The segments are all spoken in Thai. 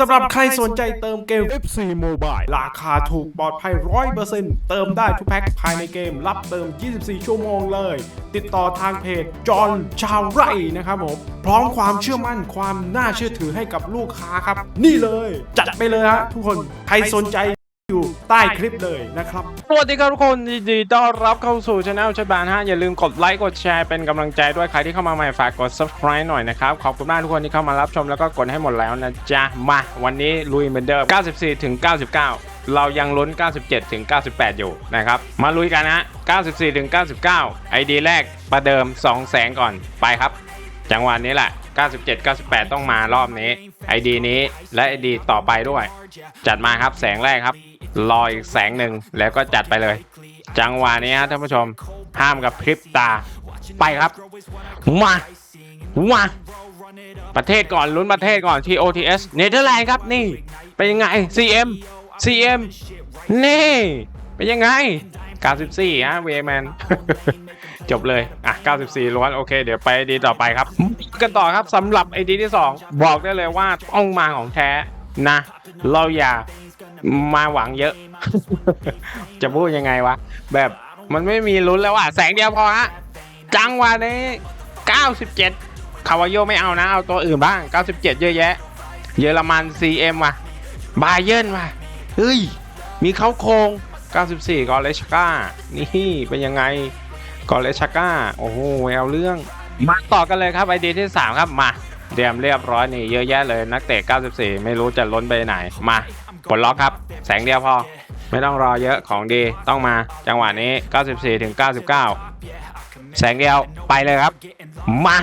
สำหรับใครสนใจเติมเกม FC Mobile ราคาถูกปลอดภัย 100%เติมได้ทุกแพ็คภายในเกม รับเติม 24 ชั่วโมงเลย ติดต่อทางเพจจอห์นชาวไร่นะครับผม พร้อมความเชื่อมั่นความน่าเชื่อถือให้กับลูกค้าครับ นี่เลย จัดไปเลยฮะทุกคน ใครสนใจ อยู่ใต้คลิปเลยนะครับ สวัสดีครับทุกคนยินดีต้อนรับเข้าสู่ช anel ชัดบานฮะอย่าลืมกดไลค์กดแชร์เป็นกำลังใจด้วยใครที่เข้ามาใหม่ฝากกด subscribe หน่อยนะครับ ขอบคุณมากทุกคนที่เข้ามารับชมแล้วก็กดให้หมดแล้วนะจ๊ะ มา วันนี้ลุยเหมือนเดิม 94 ถึง 99 เรายังลุ้น 97 ถึง 98 อยู่นะครับ มาลุยกันนะ 94 ถึง 99 ID แรกประเดิม 2 แสงก่อนไปครับ จังหวะนี้แหละ 97 98 ต้องมารอบนี้ ID นี้และ ID ต่อไปด้วย จัดมาครับแสงแรกครับ รออีกแสงหนึ่งแล้วก็จัดไปเลย จังหวะนี้ฮะท่านผู้ชมห้ามกับพริบตาไปครับมามาประเทศก่อนลุ้นประเทศก่อน TOTS เนเธอร์แลนด์ครับนี่ เป็นยังไง CM CM นี่ เป็นยังไง 94 ฮะเวแมนจบเลย อะ 94 ล้วน โอเค เดี๋ยวไปดีต่อไปครับ กันต่อครับสำหรับไอดีที่ 2 บอกได้เลยว่าต้องมาของแท้ นะ เราอย่ามาหวังเยอะ จะพูดยังไงวะ แบบมันไม่มีลุ้นแล้วอะแสงเดียวพอฮะจังหวะนี้ 97 คาวาโยไม่เอานะ เอาตัวอื่นบ้าง 97 เยอะแยะ เยอรมัน CM ว่ะบาเยิร์นว่ะเฮ้ย มีเขาโครง94 กอเลชก้า นี่เป็นยังไง กอเลชก้า โอ้โหเอาเรื่อง มาต่อกันเลยครับไอเดียที่ 3 ครับมา เตรียมเรียบร้อยนี่เยอะแยะเลยนักเตะ 94 ไม่รู้จะล้นไปไหน มาปลดล็อกครับ แสงเดียวพอ ไม่ต้องรอเยอะของดีต้องมาจังหวะนี้ 94 ถึง 99 แสงเดียวไปเลยครับ มา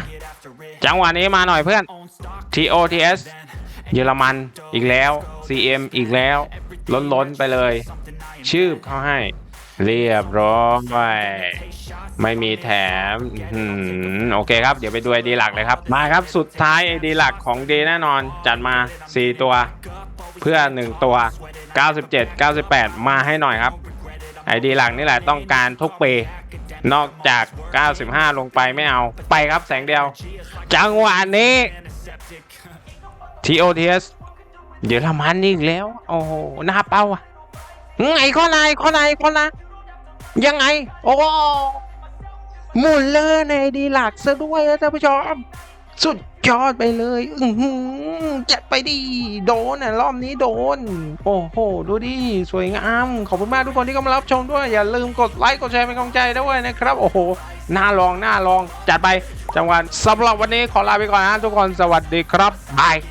จังหวะนี้มาหน่อยเพื่อน TOTS เยอรมันอีกแล้ว CM อีกแล้ว ล้นๆไปเลย ชื่อเขาให้ เรียบร้อยไม่มีแถมโอเคครับ เดี๋ยวไปดูไอดีหลักเลยครับ มาครับสุดท้ายไอดีหลักของดีแน่นอน จัดมา 4 ตัว เพื่อ 1 ตัว 97 98 มาให้หน่อยครับไอดีหลักนี่แหละต้องการทุกปี นอกจาก 95 ลงไปไม่เอาไปครับแสงเดียว จังหวะนี้ TOTS เดี๋ยวละมันอีกแล้ว โอ้โหหน้าเป้าอะไงข้อในข้อในข้อนะ ยังไง โอ้หมุนเลยในดีหลักซะด้วยนะท่านผู้ชม สุดยอดไปเลย อือหือจัดไปดี โดนอะรอบนี้โดน โอ้โห ดูดิ สวยงาม ขอบคุณมากทุกคนที่เข้ามารับชมด้วย อย่าลืมกดไลค์ กดแชร์เป็นกำลังใจด้วยนะครับ โอ้โห น่าลอง น่าลอง จัดไป จังหวะสำหรับวันนี้ขอลาไปก่อนนะทุกคน สวัสดีครับบาย